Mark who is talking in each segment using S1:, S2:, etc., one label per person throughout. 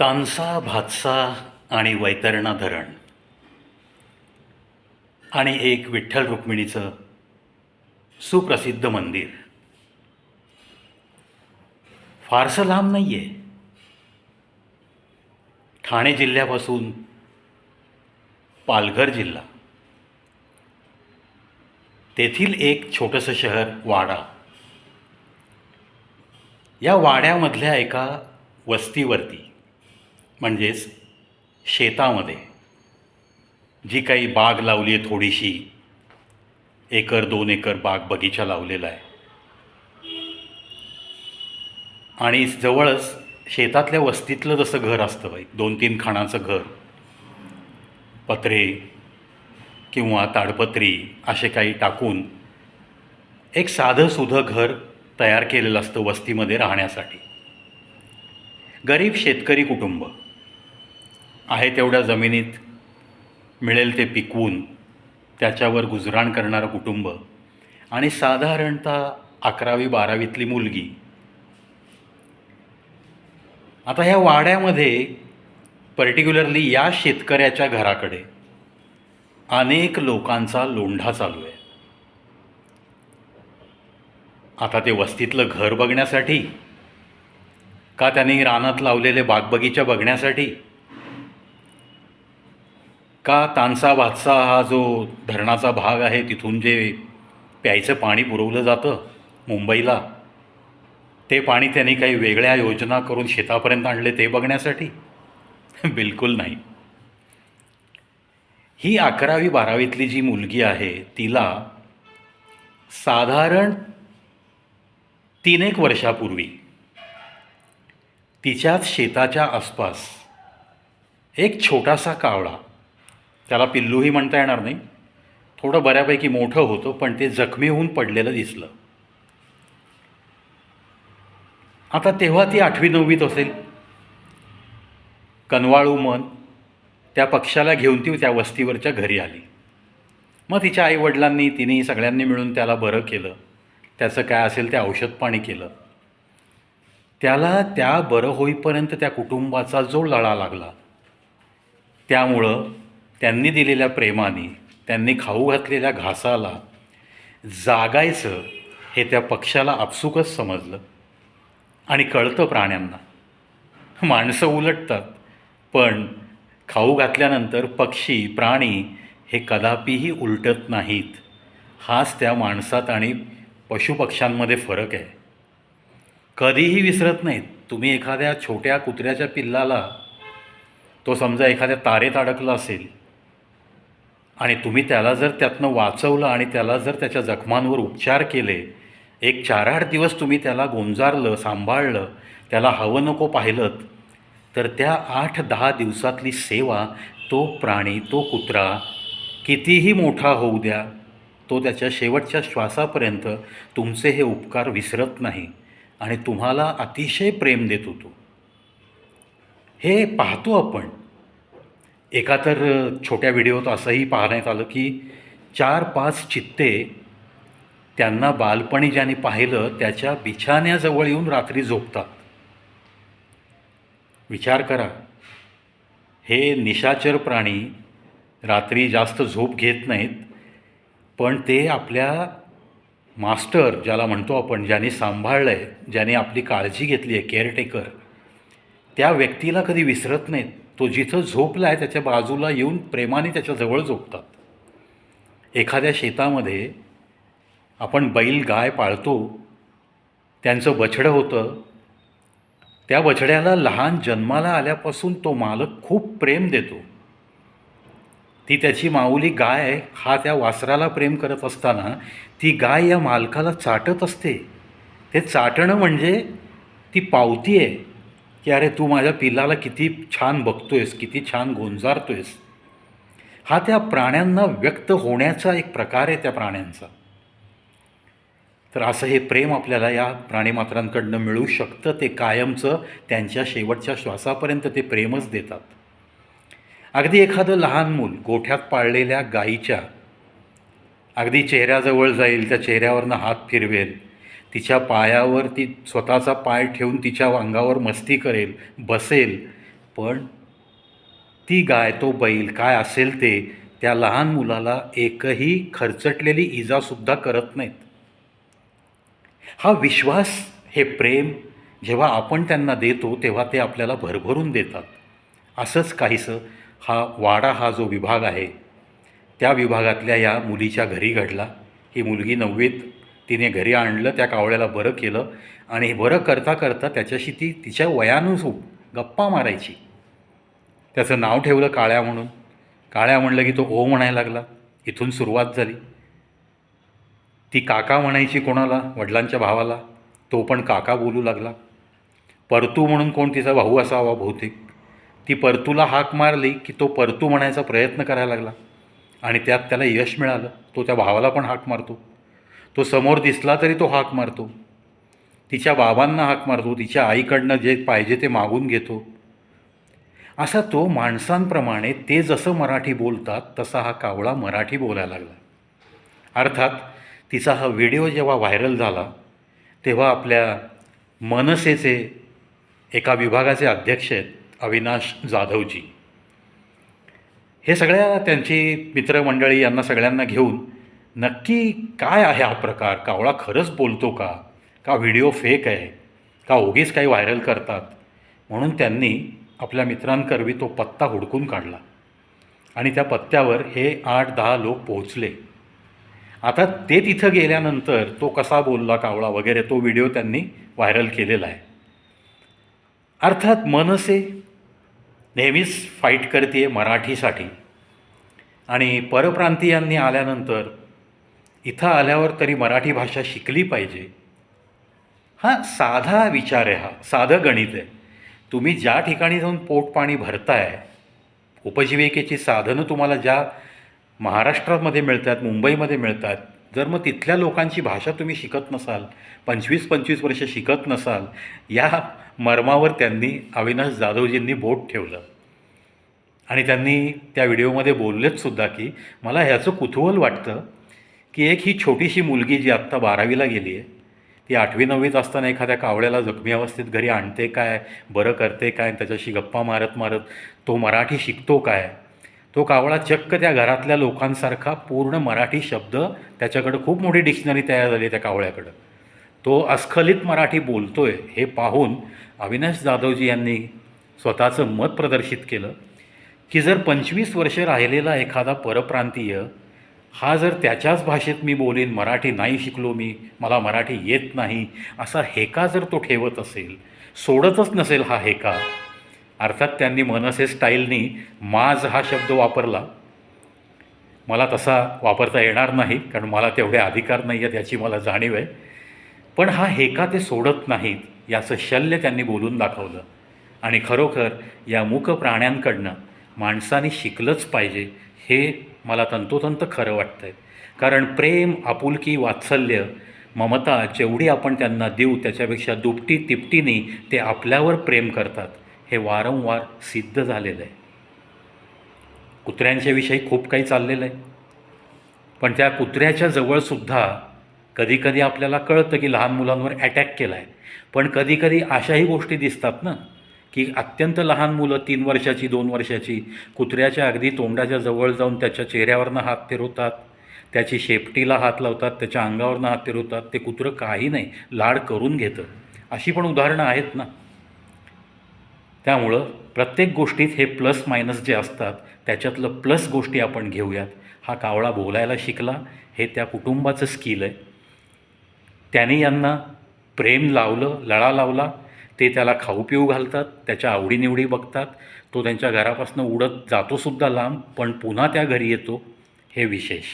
S1: तानसा भातसा आणि वैतरणा धरण. आणि एक विठ्ठल रुक्मिणीचं सुप्रसिद्ध मंदिर. फारसं लांब नाही आहे ठाणे जिल्ह्यापासून पालघर जिल्हा. तेथील एक छोटंसं शहर वाडा. या वाड्यामधल्या एका वस्तीवरती म्हणजेच शेतामध्ये जी काही बाग लावली आहे थोडीशी एकर दोन एकर बाग बगीचा लावलेला आहे. आणि जवळच शेतातल्या वस्तीतलं जसं घर असतं बाई दोन तीन खाणाचं घर पत्रे किंवा ताडपत्री असे काही टाकून एक साधं सुधं घर तयार केलेलं असतं वस्तीमध्ये राहण्यासाठी. गरीब शेतकरी कुटुंब. आहे तेवढ्या जमिनीत मिळेल ते पिकवून त्याच्यावर गुजराण करणारं कुटुंब. आणि साधारणतः अकरावी बारावीतली मुलगी. आता ह्या वाड्यामध्ये पर्टिक्युलरली या शेतकऱ्याच्या घराकडे अनेक लोकांचा लोंढा चालू आहे. आता ते वस्तीतलं घर बघण्यासाठी का त्यांनी रानात लावलेले बागबगीचा बघण्यासाठी का तानसा भातसा हा जो धरणाचा भाग आहे तिथून जे प्यायचं पाणी पुरवलं जातं मुंबईला ते पाणी त्यांनी काही वेगळ्या योजना करून शेतापर्यंत आणले ते बघण्यासाठी? बिलकुल नाही. ही अकरावी बारावीतली जी मुलगी आहे तिला साधारण तीन एक वर्षापूर्वी तिच्याच शेताच्या आसपास एक छोटासा कावळा त्याला पिल्लूही म्हणता येणार नाही. थोडं बऱ्यापैकी मोठं होतं पण ते जखमी होऊन पडलेलं दिसलं. आता तेव्हा ती आठवी नववीत असेल. कनवाळू मन त्या पक्षाला घेऊन ती त्या वस्तीवरच्या घरी आली. मग तिच्या आईवडिलांनी तिने सगळ्यांनी मिळून त्याला बरं केलं. त्याचं काय असेल ते औषध पाणी केलं. त्याला त्या बरं होईपर्यंत त्या कुटुंबाचा जो लळा लागला. त्यामुळं त्यांनी दिलेल्या प्रेमाने त्यांनी खाऊ घातलेल्या घासाला जागायचं हे त्या पक्षाला आपसुकच समजलं आणि कळतं प्राण्यांना. माणसं उलटतात पण खाऊ घातल्यानंतर पक्षी प्राणी हे कदापिही उलटत नाहीत. हाच त्या माणसात आणि पशुपक्ष्यांमध्ये फरक आहे. कधीही विसरत नाहीत. तुम्ही एखाद्या छोट्या कुत्र्याच्या पिल्लाला तो समजा एखाद्या तारेत अडकला असेल आणि तुम्ही त्याला जर त्यातनं वाचवलं आणि त्याला जर त्याच्या जखमांवर उपचार केले एक चार आठ दिवस तुम्ही त्याला गोंजारलं सांभाळलं त्याला हवं नको पाहिलं तर त्या आठ दहा दिवसातली सेवा तो प्राणी तो कुत्रा कितीही मोठा होऊ द्या तो त्याच्या शेवटच्या श्वासापर्यंत तुमचे हे उपकार विसरत नाही आणि तुम्हाला अतिशय प्रेम देतो तो हे पाहतो आपण. एका तर छोट्या व्हिडिओत असंही पाहण्यात आलं की चार पाच चित्ते त्यांना बालपणी ज्याने पाहिलं त्याच्या बिछाण्याजवळ येऊन रात्री झोपतात. विचार करा हे निशाचर प्राणी रात्री जास्त झोप घेत नाहीत पण ते आपल्या मास्टर ज्याला म्हणतो आपण ज्याने सांभाळलं आहे ज्याने आपली काळजी घेतली आहे केअरटेकर त्या व्यक्तीला कधी विसरत नाहीत. तो जिथं झोपला आहे त्याच्या बाजूला येऊन प्रेमाने त्याच्याजवळ झोपतात. एखाद्या शेतामध्ये आपण बैल गाय पाळतो त्यांचं बछडं होतं. त्या बछड्याला लहान जन्माला आल्यापासून तो मालक खूप प्रेम देतो. ती त्याची माऊली गाय हा त्या वासराला प्रेम करत असताना ती गाय या मालकाला चाटत असते. ते चाटणं म्हणजे ती पावती आहे की अरे तू माझ्या पिल्लाला किती छान बघतोयस किती छान गोंजारतोयस. हा त्या प्राण्यांना व्यक्त होण्याचा एक प्रकार आहे त्या प्राण्यांचा. तर असं हे प्रेम आपल्याला या प्राणीमात्रांकडनं मिळू शकतं ते कायमचं त्यांच्या शेवटच्या श्वासापर्यंत ते प्रेमच देतात. अगदी एखादं लहान मूल गोठ्यात पाळलेल्या गाईच्या अगदी चेहऱ्याजवळ जाईल त्या चेहऱ्यावरनं हात फिरवेल तिच्या पायावर ती स्वतःचा पाय ठेवून तिच्या अंगावर मस्ती करेल बसेल. पण ती गाय तो बैल काय असेल ते त्या लहान मुलाला एकही खरचटलेली इजासुद्धा करत नाहीत. हा विश्वास हे प्रेम जेव्हा आपण त्यांना देतो तेव्हा ते आपल्याला भरभरून देतात. असंच काहीसं हा वाडा हा जो विभाग आहे त्या विभागातल्या या मुलीच्या घरी घडला. ही मुलगी नववीत तिने घरी आणलं त्या कावळ्याला बरं केलं आणि हे बरं करता करता त्याच्याशी ती तिच्या वयानुसूप गप्पा मारायची. त्याचं नाव ठेवलं काळ्या म्हणून. काळ्या म्हणलं की तो ओ म्हणायला लागला. इथून सुरुवात झाली. ती काका म्हणायची कोणाला? वडिलांच्या भावाला. तो पण काका बोलू लागला. परतू म्हणून कोण तिचा भाऊ असावा बहुतेक. ती परतूला हाक मारली की तो परतू म्हणायचा प्रयत्न करायला लागला. आणि त्यात त्याला यश मिळालं. तो त्या भावाला पण हाक मारतो. तो समोर दिसला तरी तो हाक मारतो. तिच्या बाबांना हाक मारतो तिच्या आईकडनं जे पाहिजे ते मागून घेतो. असा तो माणसांप्रमाणे ते जसं मराठी बोलतात तसा हा कावळा मराठी बोलायला लागला. अर्थात तिचा हा व्हिडिओ जेव्हा व्हायरल झाला तेव्हा आपल्या मनसेचे एका विभागाचे अध्यक्ष आहेत अविनाश जाधवजी. हे सगळ्या त्यांची मित्रमंडळी यांना सगळ्यांना घेऊन नक्की काय आहे हा प्रकार? कावळा खरंच बोलतो का? का व्हिडिओ फेक आहे? का ओगीच काही व्हायरल करतात? म्हणून त्यांनी आपल्या मित्रांकरवी तो पत्ता हुडकून काढला. आणि त्या पत्त्यावर हे आठ दहा लोक पोहोचले. आता ते तिथं गेल्यानंतर तो कसा बोलला कावळा वगैरे तो व्हिडिओ त्यांनी व्हायरल केलेला आहे. अर्थात मनसे नेहमीच फाईट करते मराठीसाठी. आणि परप्रांतीयांनी आल्यानंतर इथं आल्यावर तरी मराठी भाषा शिकली पाहिजे. हा साधा विचार आहे हा. साधं गणित आहे. तुम्ही ज्या ठिकाणी जाऊन पोटपाणी भरताय उपजीविकेची साधनं तुम्हाला ज्या महाराष्ट्रामध्ये मिळतात मुंबईमध्ये मिळतात जर मग तिथल्या लोकांची भाषा तुम्ही शिकत नसाल पंचवीस पंचवीस वर्ष शिकत नसाल या मर्मावर त्यांनी अविनाश जाधवजींनी बोट ठेवलं. आणि त्यांनी त्या व्हिडिओमध्ये बोललेच सुद्धा की मला ह्याचं कुतूहल वाटतं की एक ही छोटीशी मुलगी जी आत्ता बारावीला गेली आहे ती आठवी नववीत असताना एखाद्या कावळ्याला जखमी अवस्थेत घरी आणते काय बरं करते काय त्याच्याशी गप्पा मारत मारत तो मराठी शिकतो काय? तो कावळा चक्क त्या घरातल्या लोकांसारखा पूर्ण मराठी शब्द त्याच्याकडं खूप मोठी डिक्शनरी तयार झाली आहे त्या कावळ्याकडं. तो अस्खलित मराठी बोलतोय हे पाहून अविनाश जाधवजी यांनी स्वतःचं मत प्रदर्शित केलं की जर पंचवीस वर्ष राहिलेला एखादा परप्रांतीय हा जर त्याच्याच भाषेत मी बोलीन मराठी नाही शिकलो मी मला मराठी येत नाही असा हेका जर तो ठेवत असेल सोडतच नसेल हा हेका. अर्थात त्यांनी मनसे स्टाईलनी माज हा शब्द वापरला. मला तसा वापरता येणार नाही कारण मला तेवढे अधिकार नाही आहेत याची मला जाणीव आहे. पण हा हेका ते सोडत नाहीत याचं शल्य त्यांनी बोलून दाखवलं. आणि खरोखर या मूक प्राण्यांकडनं माणसाने शिकलंच पाहिजे हे मला तंतोतंत खरं वाटतं आहे कारण प्रेम आपुलकी वात्सल्य ममता जेवढी आपण त्यांना देऊ त्याच्यापेक्षा दुपटी तिपटीने ते आपल्यावर प्रेम करतात. हे वारंवार सिद्ध झालेलं आहे. कुत्र्यांच्याविषयी खूप काही चाललेलं आहे. पण त्या कुत्र्याच्या जवळसुद्धा कधीकधी आपल्याला कळतं की लहान मुलांवर अटॅक केला आहे पण कधीकधी अशाही गोष्टी दिसतात ना? की अत्यंत लहान मुलं तीन वर्षाची दोन वर्षाची कुत्र्याच्या अगदी तोंडाच्या जवळ जाऊन त्याच्या चेहऱ्यावरनं हात फिरवतात. त्याची शेपटीला हात लावतात त्याच्या अंगावरनं हात फिरवतात. ते कुत्रं काही नाही लाड करून घेतं. अशी पण उदाहरणं आहेत ना. त्यामुळं प्रत्येक गोष्टीत हे प्लस मायनस जे असतात त्याच्यातलं प्लस गोष्टी आपण घेऊयात. हा कावळा बोलायला शिकला. हे त्या कुटुंबाचं स्किल आहे. त्याने यांना प्रेम लावलं लळा लावला. ते त्याला खाऊ पिऊ घालतात त्याच्या आवडीनिवडी बघतात तो त्यांच्या घरापासून उडत जातोसुद्धा लांब पण पुन्हा त्या घरी येतो हे विशेष.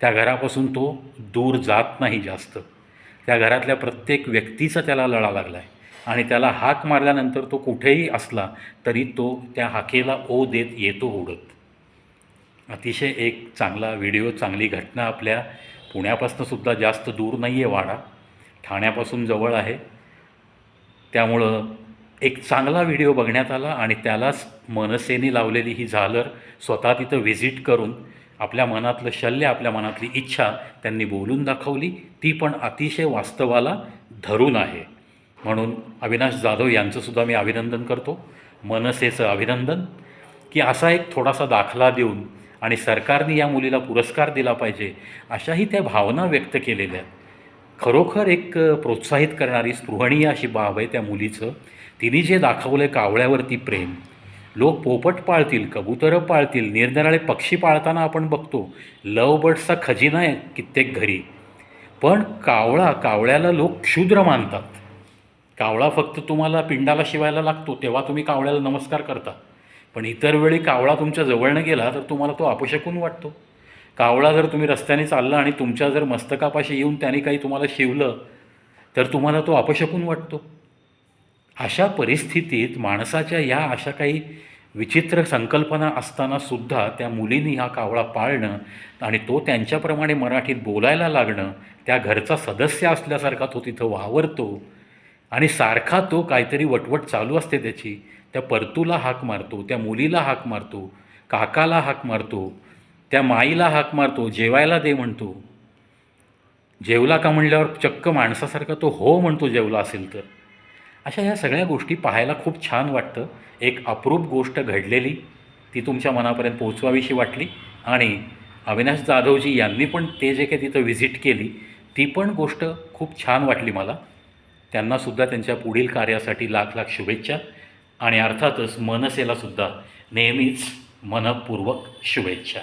S1: त्या घरापासून तो दूर जात नाही जास्त. त्या घरातल्या प्रत्येक व्यक्तीचा त्याला लळा लागला आहे आणि त्याला हाक मारल्यानंतर तो कुठेही असला तरी तो त्या हाकेला ओ देत येतो उडत. अतिशय एक चांगला व्हिडिओ चांगली घटना आपल्या पुण्यापासूनसुद्धा जास्त दूर नाही आहे वाडा. ठाण्यापासून जवळ आहे. त्यामुळं एक चांगला व्हिडिओ बघण्यात आला आणि त्यालाच मनसेने लावलेली ही झालर स्वतः तिथं व्हिजिट करून आपल्या मनातलं शल्य आपल्या मनातली इच्छा त्यांनी बोलून दाखवली. ती पण अतिशय वास्तवाला धरून आहे. म्हणून अविनाश जाधव यांचंसुद्धा मी अभिनंदन करतो. मनसेचं अभिनंदन. की असा एक थोडासा दाखला देऊन आणि सरकारने या मुलीला पुरस्कार दिला पाहिजे अशाही त्या भावना व्यक्त केलेल्या आहेत. खरोखर एक प्रोत्साहित करणारी स्पृहणीय अशी बाब आहे त्या मुलीचं. तिने जे दाखवलं आहे कावळ्यावरती प्रेम लोक पोपट पाळतील कबुतरं पाळतील निरनिराळे पक्षी पाळताना आपण बघतो लव बर्ड्सचा खजिना आहे कित्येक घरी. पण कावळा कावळ्याला लोक क्षुद्र मानतात. कावळा फक्त तुम्हाला पिंडाला शिवायला लागतो तेव्हा तुम्ही कावळ्याला नमस्कार करता. पण इतर वेळी कावळा तुमच्या जवळनं गेला तर तुम्हाला तो अपशकून वाटतो. कावळा जर तुम्ही रस्त्याने चालला आणि तुमच्या जर मस्तकापाशी येऊन त्याने काही तुम्हाला शिवलं तर तुम्हाला तो अपशकून वाटतो. अशा परिस्थितीत माणसाच्या या अशा काही विचित्र संकल्पना असताना सुद्धा त्या मुलींनी हा कावळा पाळणं आणि तो त्यांच्याप्रमाणे मराठीत बोलायला लागणं त्या घरचा सदस्य असल्यासारखा तो तिथं वावरतो आणि सारखा तो काहीतरी वटवट चालू असते त्याची. त्या परतूला हाक मारतो त्या मुलीला हाक मारतो काकाला हाक मारतो त्या माईला हाक मारतो जेवायला दे म्हणतो. जेवला का म्हणल्यावर चक्क माणसासारखा तो हो म्हणतो जेवला असेल तर. अशा ह्या सगळ्या गोष्टी पाहायला खूप छान वाटतं. एक अप्रूप गोष्ट घडलेली ती तुमच्या मनापर्यंत पोहोचवावीशी वाटली आणि अविनाश जाधवजी यांनी पण ते जे काही तिथं व्हिजिट केली ती पण गोष्ट खूप छान वाटली मला. त्यांनासुद्धा त्यांच्या पुढील कार्यासाठी लाख लाख शुभेच्छा आणि अर्थातच मनसेलासुद्धा नेहमीच मनपूर्वक शुभेच्छा.